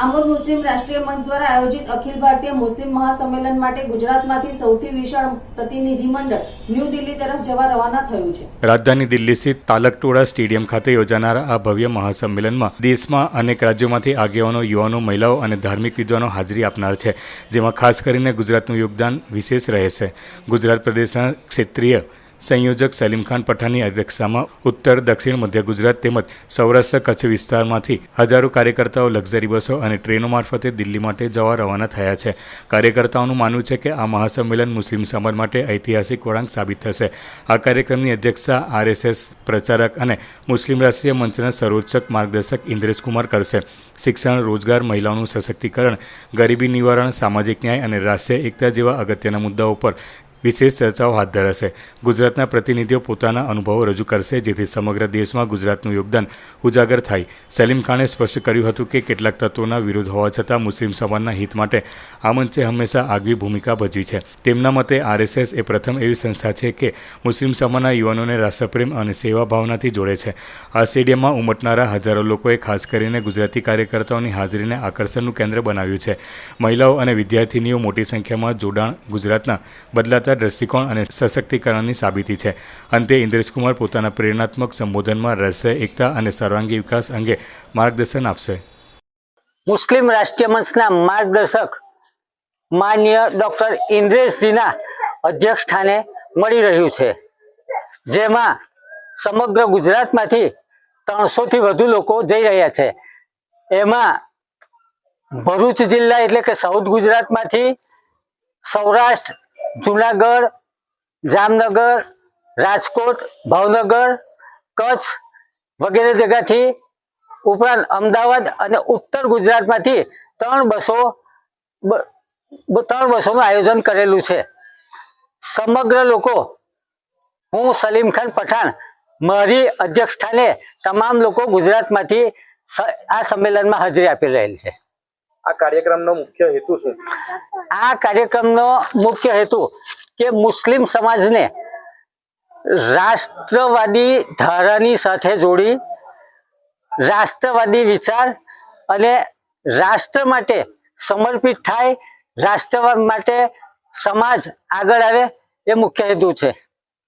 આમોદ મુસ્લિમ રાષ્ટ્રીય મંચ દ્વારા આયોજિત અખિલ ભારતીય મુસ્લિમ મહાસંમેલન માટે ગુજરાતમાંથી સૌથી વિશાળ પ્રતિનિધિ મંડળ ન્યૂ દિલ્હી તરફ જવા રવાના થયું છે. રાજધાની દિલ્હી સ્થિત તાલકટોળા સ્ટેડિયમ ખાતે યોજાનાર આ ભવ્ય મહાસંમેલનમાં દેશમાં અનેક રાજ્યોમાંથી આગેવાનો, યુવાનો, મહિલાઓ અને ધાર્મિક વિદ્વાનો હાજરી આપનાર છે, જેમાં ખાસ કરીને ગુજરાતનું યોગદાન વિશેષ રહેશે. ગુજરાત પ્રદેશના ક્ષેત્રીય સંયોજક સલીમ ખાન પઠાણની અધ્યક્ષતામાં ઉત્તર, દક્ષિણ, મધ્ય ગુજરાત તેમજ સૌરાષ્ટ્ર કચ્છ વિસ્તારમાંથી હજારો કાર્યકર્તાઓ લક્ઝરી બસો અને ટ્રેનો મારફતે દિલ્હી માટે જવા રવાના થયા છે. કાર્યકર્તાઓનું માનવું છે કે આ મહાસંમેલન મુસ્લિમ સમાજ માટે ઐતિહાસિક વળાંક સાબિત થશે. આ કાર્યક્રમની અધ્યક્ષતા આરએસએસ પ્રચારક અને મુસ્લિમ રાષ્ટ્રીય મંચના સર્વોચ્ચક માર્ગદર્શક ઇન્દ્રેશકુમાર કરશે. શિક્ષણ, રોજગાર, મહિલાઓનું સશક્તિકરણ, ગરીબી નિવારણ, સામાજિક ન્યાય અને રાષ્ટ્રીય એકતા જેવા અગત્યના મુદ્દાઓ પર વિશેષ ચર્ચાઓ હાથ ધરાશે. ગુજરાતના પ્રતિનિધિઓ પોતાના અનુભવો રજૂ કરશે, જેથી સમગ્ર દેશમાં ગુજરાતનું યોગદાન ઉજાગર થાય. સલીમ ખાને સ્પષ્ટ કર્યું હતું કે કેટલાક તત્વોના વિરોધ હોવા છતાં મુસ્લિમ સમાજના હિત માટે આ મંચે હંમેશા આગવી ભૂમિકા ભજવી છે. તેમના મતે, આરએસએસ એ પ્રથમ એવી સંસ્થા છે કે મુસ્લિમ સમાજના યુવાનોને રાષ્ટ્રપ્રેમ અને સેવા ભાવનાથી જોડે છે. આ સ્ટેડિયમમાં ઉમટનારા હજારો લોકોએ ખાસ કરીને ગુજરાતી કાર્યકર્તાઓની હાજરીને આકર્ષણનું કેન્દ્ર બનાવ્યું છે. મહિલાઓ અને વિદ્યાર્થીનીઓ મોટી સંખ્યામાં જોડાણ ગુજરાતના બદલાતા દ્રષ્ટિકોણ અને સશક્તિકરણની સાબિતી છે. અંતે ઇન્દ્રેશકુમાર પોતાના પ્રેરણાત્મક સંબોધનમાં રાષ્ટ્રીય એકતા અને સર્વાંગી વિકાસ અંગે માર્ગદર્શન આપશે. મુસ્લિમ રાષ્ટ્રીય મંચના માર્ગદર્શક માન્ય ડૉક્ટર ઇન્દ્રેશજીના અધ્યક્ષ સ્થાને મળી રહ્યું છે, જેમાં સમગ્ર ગુજરાતમાંથી ત્રણસોથી વધુ લોકો જઈ રહ્યા છે. એમાં ભરૂચ જિલ્લા એટલે કે સાઉથ ગુજરાતમાંથી સૌરાષ્ટ્ર જુનાગઢ, જામનગર, રાજકોટ, ભાવનગર, કચ્છ વગેરે જગ્યાથી ઉપરાંત અમદાવાદ અને ઉત્તર ગુજરાતમાંથી ત્રણ બસો ત્રણ બસોનું આયોજન કરેલું છે. સમગ્ર લોકો, હું સલીમ ખાન પઠાણ, મારી અધ્યક્ષ સ્થાને તમામ લોકો ગુજરાતમાંથી આ સંમેલનમાં હાજરી આપી રહેલ છે. આ કાર્યક્રમનો મુખ્ય હેતુ શું? આ કાર્યક્રમનો મુખ્ય હેતુ કે મુસ્લિમ સમાજને રાષ્ટ્રવાદી ધારાની સાથે જોડી, રાષ્ટ્રવાદી વિચાર અને રાષ્ટ્ર માટે સમર્પિત થાય, રાષ્ટ્રવાદ માટે સમાજ આગળ આવે એ મુખ્ય હેતુ છે.